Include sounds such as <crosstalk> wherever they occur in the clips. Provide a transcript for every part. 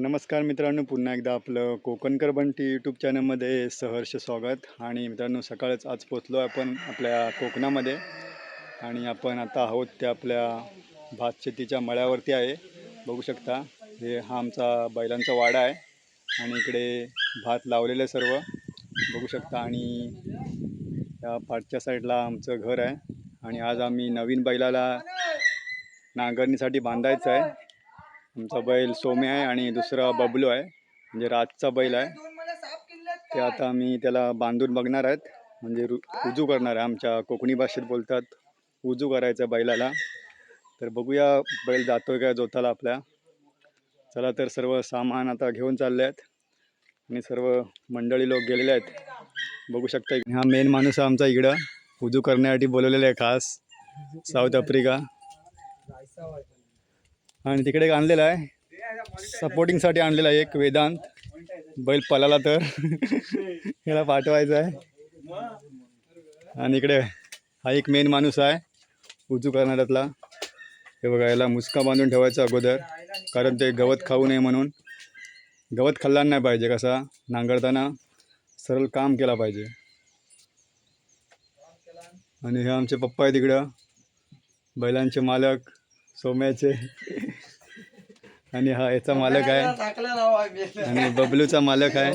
नमस्कार मित्रांनो पुन्हा एकदा आपलं कोकणकर बंटी यूट्यूब चॅनलमध्ये सहर्ष स्वागत. आणि मित्रांनो सकाळच आज पोचलो आहे आपण आपल्या कोकणामध्ये. आणि आपण आता आहोत त्या आपल्या भात शेतीच्या मळ्यावरती आहे. बघू शकता. हे हा आमचा बैलांचा वाडा आहे. आणि इकडे भात लावलेलं आहे सर्व. बघू शकता आणि त्या पाठच्या साईडला आमचं घर आहे. आणि आज आम्ही नवीन बैलाला नांगरणीसाठी बांधायचं आहे. आमचा बैल सोमे आहे आणि दुसरा बबलू आहे. म्हणजे राजचा बैल आहे. ते आता आम्ही त्याला बांधून बघणार आहेत. म्हणजे रु उजू करणार आहे. आमच्या कोकणी भाषेत बोलतात उजू करायचं आहे बैलाला. तर बघूया बैल जातोय का जोताला आपल्या. चला तर सर्व सामान आता घेऊन चालले आहेत. आणि सर्व मंडळी लोक गेलेले आहेत. बघू शकता हा मेन माणूस आहे आमचा इकडं. उजू करण्यासाठी बोलवलेला आहे खास. South Africa. आणि तिकडे एक आणलेला आहे. सपोर्टिंगसाठी आणलेला आहे एक वेदांत. बैल पलाला तर. <laughs> याला पाठवायचा आहे. आणि इकडे हा एक मेन माणूस आहे. उजू करणाऱ्यातला हे बघा याला मुसका बांधून ठेवायचा अगोदर कारण ते गवत खाऊ नये म्हणून. गवत खाल्ला नाही पाहिजे कसा नांगरताना सरळ काम केला पाहिजे. आणि हे आमचे पप्पा आहे तिकडं बैलांचे मालक सोम्याचे. आणि हा याचा मालक आहे. आणि बबलूचा मालक आहे.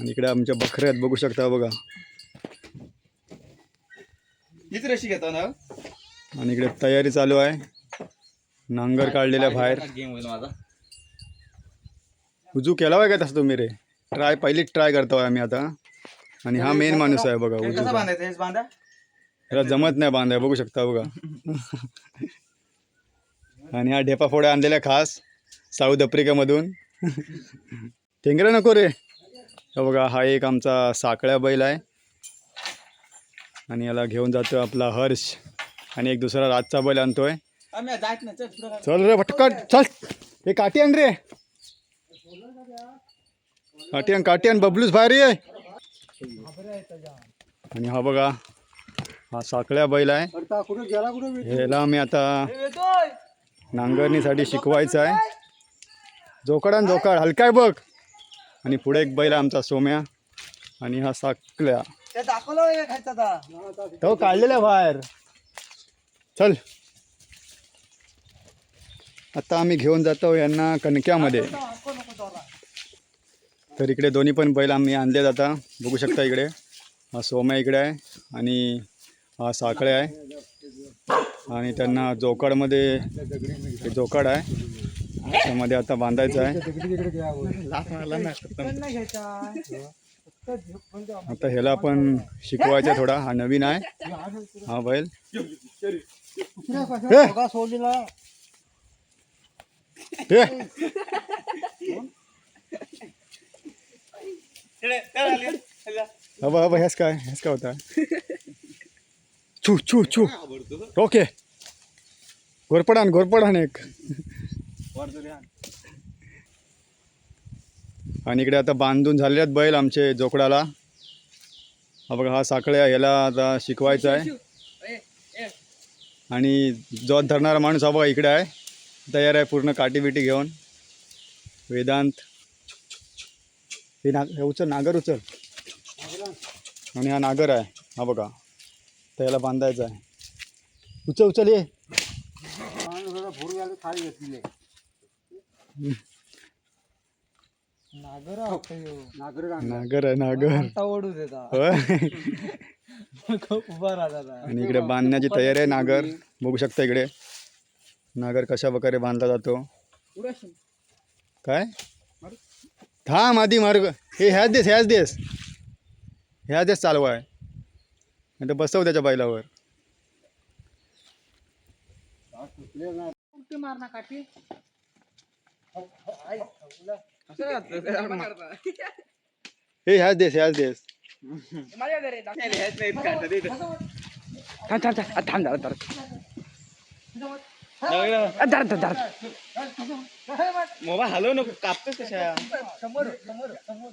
आणि इकडे आमच्या बकऱ्या आहेत बघू शकता बघा. आणि इकडे तयारी चालू आहे. नांगर काढलेल्या बाहेर. गेम होईल माझा? उजू केला का तसं तुम्ही रे? ट्राय पहिलीच ट्राय करतो आम्ही आता. आणि हा मेन माणूस आहे बघा उजू बांधायचं? हेच बांधा? याला जमत नाही बांधाय बघू शकता बघा. आणि हा ढेपा फोड्या आणलेल्या खास साऊथ आफ्रिकेमधून. टेंगरा नको रे. बघा हा एक आमचा साकळ्या बैल आहे. आणि याला घेऊन जातो आपला हर्ष. आणि एक दुसरा रातचा बैल आणतोय. जायच चल पुढं चल रे पटकन. चल. हे काठी आण रे. काठी आण काठी आण बबलूच बाहेर ये. आणि हा बघा हा साकळ्या बैल आहे. ह्याला मी आता नांगरणीसाठी शिकवायचं आहे. जोकाड आणि जोकाड हलकाय बघ. आणि पुढे एक बैल आहे आमचा सोम्या. आणि हा खायचा तो काढलेला बाहेर. चल. आता आम्ही घेऊन जातो यांना कणक्यामध्ये. तर इकडे दोन्ही पण बैल आम्ही आणले जाता. बघू शकता इकडे. हा सोम्या इकडे आहे आणि हा साखळे आहे. आणि त्यांना जोकाडमध्ये हे जोकाड आहे. त्यामध्ये आता बांधायचं आहे. आता ह्याला पण शिकवायचं आहे थोडा. हा नवीन आहे. हा बैल. हवा हवा ह्याच काय ह्याच काय होता? छू छू छू ओके. घोरपडान घोरपडान एक. आणि इकडे आता बांधून झालेले आहेत बैल आमचे जोकडाला. हा बघा हा साखळ्या याला आता शिकवायचा आहे. आणि जोत धरणारा माणूस हा बघा इकडे आहे. तयार आहे पूर्ण काठी बिटी घेऊन. वेदांत. हे नाग हे उचल नागर उचल. आणि हा नागर आहे. हा बघा. त्याला बांधायचा आहे. उचल उचल ये. नागर आहे नागर. <laughs> उभा राहता आणि इकडे बांधण्याची तयारी आहे नागर. बघू शकता इकडे. नागर कशा प्रकारे बांधला जातो? काय? थांब आधी मार्ग हे ह्याच देस ह्याच देस. ह्याच देस चालवा आहे. नाही तर बसव त्याच्या बैलावर. हे ह्याच देस ह्याच देस. धर धर धर मोबाईल हलव नको कापतोस कशा समोर समोर समोर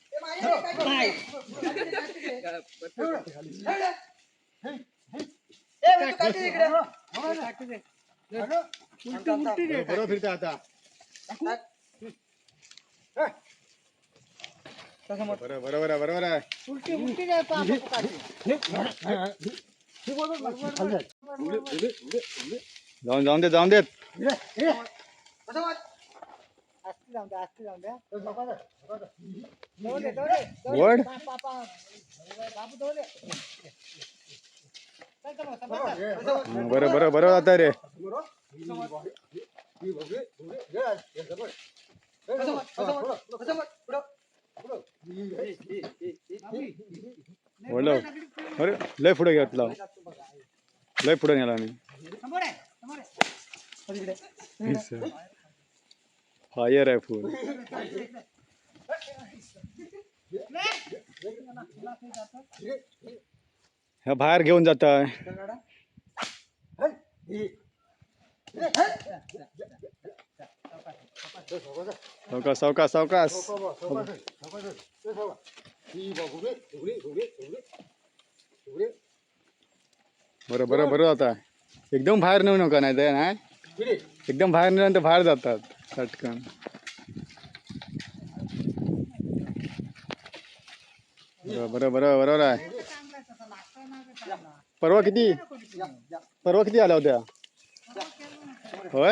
बरोबर फिरते आता बरोबर बरोबर आहे बरोबर आहे जाऊन जाऊन दे जाऊन देत वड हं, बरं बरं बरं आता रे वडलं अरे लय पुढे घेतला लय पुढे नेला मी फायर आहे फुल ह्या बाहेर घेऊन जात आहे सावकाश सावकाश सावकाश बरं बरं बरं जाता एकदम बाहेर नेऊ नका नाही तर नाही एकदम बाहेर नेल्यानंतर बाहेर जातात चटकन बरोबर बरं बरोबर आहे. परवा किती? परवा किती आल्या होत्या? होय?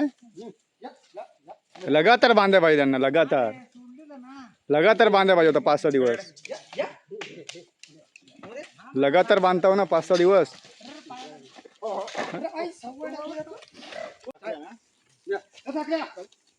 लगातार बांधाय पाहिजे त्यांना लगातार. लगातार बांधाय पाहिजे होता पाच सहा दिवस. लगातार बांधताव ना पाच सहा दिवस.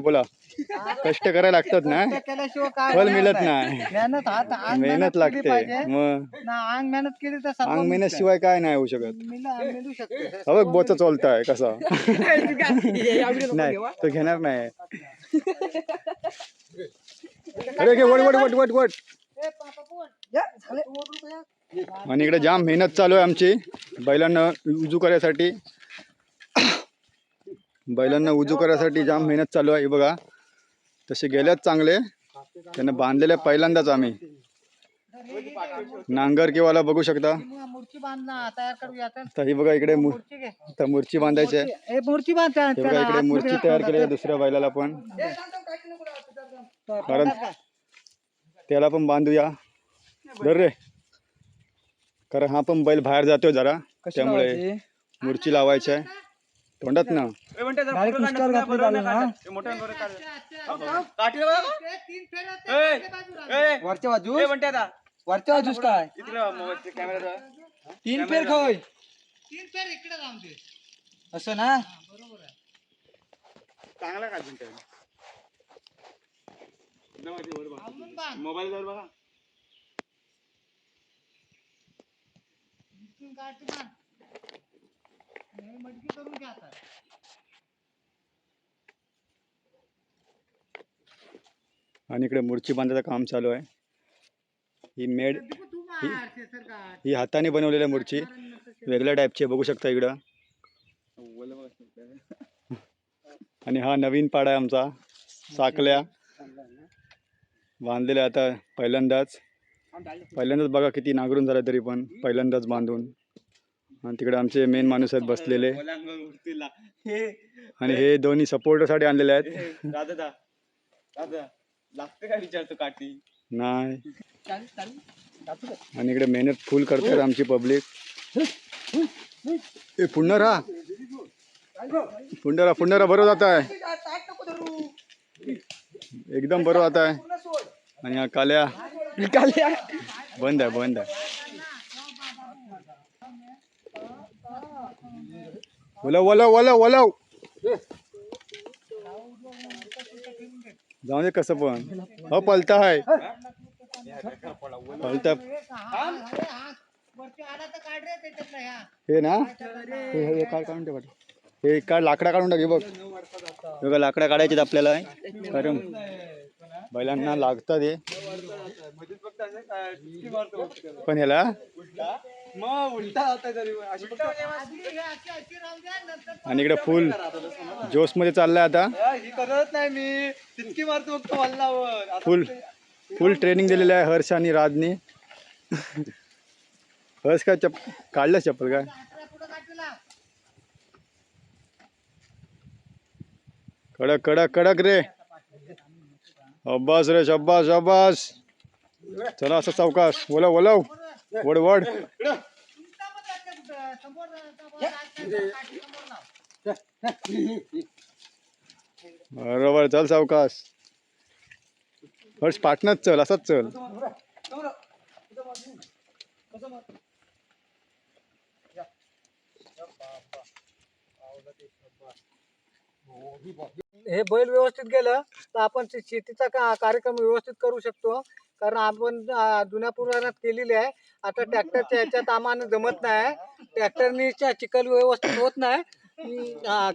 बोला कष्ट करायला लागतात ना? केल्याशिवाय काय फल मिळत नाही. मेहनत मेहनत केली लागते. पाहिजे. मग? ना अंग मेहनत केली तर अंग मेहनत शिवाय काय नाही होऊ शकत. हवं बोचा चोलताय कसा? <laughs> नाही तो घेणार नाही. अरे घे वट वट वट वट वट. आणि इकडे जाम मेहनत चालू आहे आमची. बैलांना उजू करायसाठी बैलांना उजू करायसाठी जाम मेहनत चालू आहे बघा. तसे गेल्यात चांगले. त्यांना बांधलेले पहिल्यांदाच आम्ही. नांगर किंवाला बघू शकता. तर ही बघा इकडे आता मूर्ची बांधायची आहे. मूर्ती बघा इकडे मूर्ती तयार केली आहे दुसऱ्या बैलाला पण. कारण त्याला पण बांधूया. धर रे. कारण हा पण बैल बाहेर जातोय जरा. त्यामुळे मूर्ची लावायची आहे. तोंडात ना. Direct निष्कार घातली चालेल ना? वरच्या बाजू वरच्या बाजूस काय? तीन फेर खोय. असं ना? चांगला का मोबाईल वर बघा. आणि इकडे मूर्ची बांधायचं काम चालू आहे. ही मेड ही हाताने बनवलेल्या मूर्ती वेगळ्या टाईपची बघू शकता इकडं. आणि हा नवीन पाडा आहे आमचा साकल्या. बांधलेला आहे आता पहिल्यांदाच. पहिल्यांदाच बघा किती नांगरून झालं तरी पण पहिल्यांदाच बांधून. आणि तिकडे आमचे मेन माणूस आहेत बसलेले. आणि हे दोन्ही सपोर्टसाठी आणलेले आहेत. दादा दा दादा लागते काय विचारतो काठी? नाही? आणि इकडे मेहनत फुल करतात आमची पब्लिक ए राहा पुन्हा राहा बरोबर जात आहे. एकदम बरोबर जात आहे. आणि हा काल्या. बंद आहे बंद आहे. वलव वलव वलव वलव. जाऊ दे कसं पण. हो पलता आहे पलता हे ना? हे हे काढ काढून ठेवा हे काढ लाकडा काढून टाक हे बघ. बघा लाकडा काढायचे आपल्याला कारण बैलांना लागतात हे. पण ह्याला? मग उलटा. अशी फक्त- आणि इकडे फुल जोशमध्ये चाललाय आता. हा, ही करत नाही मी. टिचकी मारतो फक्त वल्लावर. आता फुल फुल ट्रेनिंग दिलेलं आहे हर्ष आणि राजने. हर्ष काय चप काढलं चप्पल काय? कडक कडक कडक रे. अब्बास रे शब्बास शब्बास चला असं चौकास. बोलव बोलव. वड वड बरोबर चल सावकाश हर्ष पाटणच चल असंच चल हे बैल व्यवस्थित गेलं तर आपण ते शेतीचा का कार्यक्रम व्यवस्थित करू शकतो. कारण आपण जुन्या पुराणात केलेली आहे. आता ट्रॅक्टरच्या ह्याच्यात आम्हाला जमत नाही. ट्रॅक्टरनी चिखल व्यवस्थित होत नाही.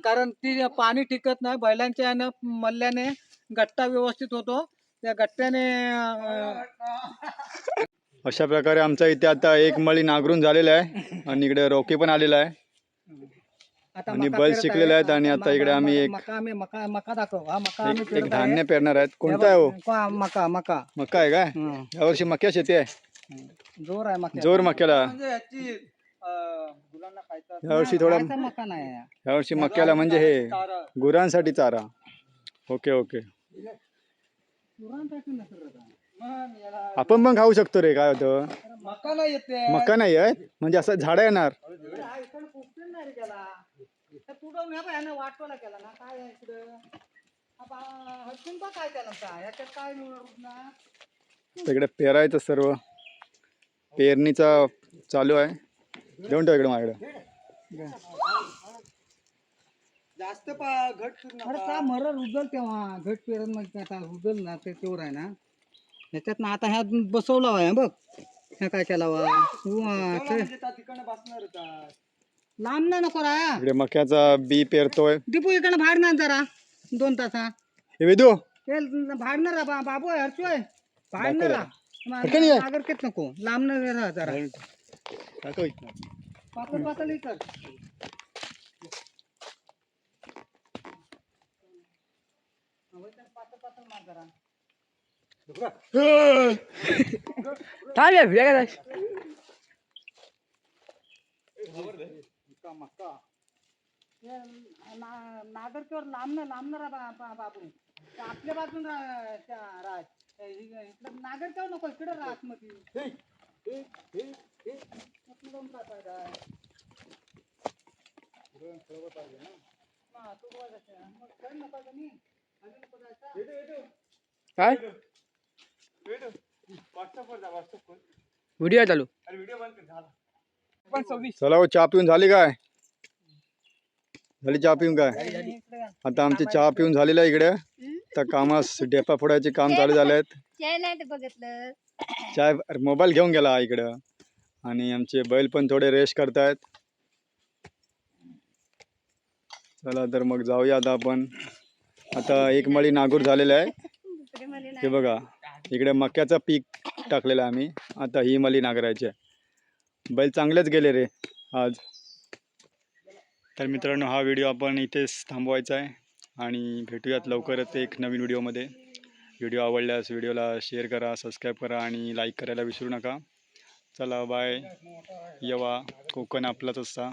कारण ती पाणी टिकत नाही. बैलांच्या यानं मल्ल्याने गट्टा व्यवस्थित होतो. त्या गट्ट्याने अशा प्रकारे आमचा इथे आता एक मळी नांगरून झालेला आहे. आणि इकडे रोके पण आलेला आहे. आणि मका बैल शिकलेले आहे. आहेत आणि आता इकडे आम्ही एक- मका आम्ही मका मका दाखव. हा मका आम्ही एक- एक पेरत आहे. धान्य पेरणार आहेत. कोणता आहे हो? हा, मका मका. मका आहे काय? हं. यावर्षी मक्या शेती आहे? जोर आहे मका जोर मक्याला? म्हणजे यावर्षी थोडा खायचा मका नाही आहे. यावर्षी मक्याला म्हणजे हे. गुरांसाठी चारा. Okay okay. आपण पण खाऊ शकतो रे काय होतं? मका नाही येते मका नाही आहे म्हणजे असं झाडं येणार. इकडं पोपटीन नाही रे त्याला. त्या तुडवून ह्या बाई, ह्यानं वाटवायला केला ना. काय आहे इकडं? हा हटकून बा काय त्याला काय. याच्यात काय मिळणार ना इकडे पेरायचं सर्व. पेरणीचा चालू आहे. देऊन ठेव इकडे माझ्याकडे. जास्त पा घट अरे का मर रुजल तेव्हा. घट पेरण म्हणजे आता रुजल ना ते तेवढं आहे ना. ह्याच्यात ना आता ह्या बसवला आहे बघ. ह्या काय केला वा? म्हणजे ठिकाणी बसणार होता लांब ना नको राया इकडे मक्याचा बी पेरतोय. दीपू इकडे भाडणार जरा दोन तासा. हे विदू. ते भाडणार बा बाबू आहे भाडणार हटकन ये. नागर केत नको. लांब न राहा जरा. टाकू इथनं. पातळ पातळ हे कर हे ना- नागरकीवर लांब ना लांब ना रा बा- बा- बाबू। ते आपल्या बाजून रा- त्या राज? त्या हि- इकडं नागरकीवर नको इकडे राहा आतमध्ये इकडं जाऊन काय फायदा आहे? हा, तू बघायचं आहे. मग खेळ नको का नाही? खाली नको जायचं? काय व्हॉट्सअपवर जा व्हॉट्सअपवर व्हिडिओ चालू। अरे व्हिडिओ बंद कर झाला। पण सव्वीस. चला हो चहा पिऊन झाली काय? झाली चहा पिऊन काय. आता आमची चहा पिऊन झालेलं आहे इकडे. तर कामास डेपा फोडायचे काम चालू झाले आहेत चाय नाही ते बघितलं. चाय मोबाईल घेऊन गेला इकडं. आणि आमचे बैल पण थोडे रेस्ट करतायत. चला तर मग जाऊया आता आपण. आता एक मळी नागूर झालेला आहे. दुसरे हे बघा इकडे मक्याचं पीक टाकलेला आम्ही. आता ही मली नांगरायची आहे. बैल चांगलेच गेले रे आज. तर मित्रांनो हा व्हिडिओ आपण इथेच थांबवायचा आहे आणि भेटूयात लवकरच एक नवीन व्हिडिओमध्ये. व्हिडिओ आवडल्यास व्हिडिओला शेअर करा सबस्क्राईब करा आणि लाईक करायला विसरू नका. चला बाय. येवा कोकण आपलाच असता.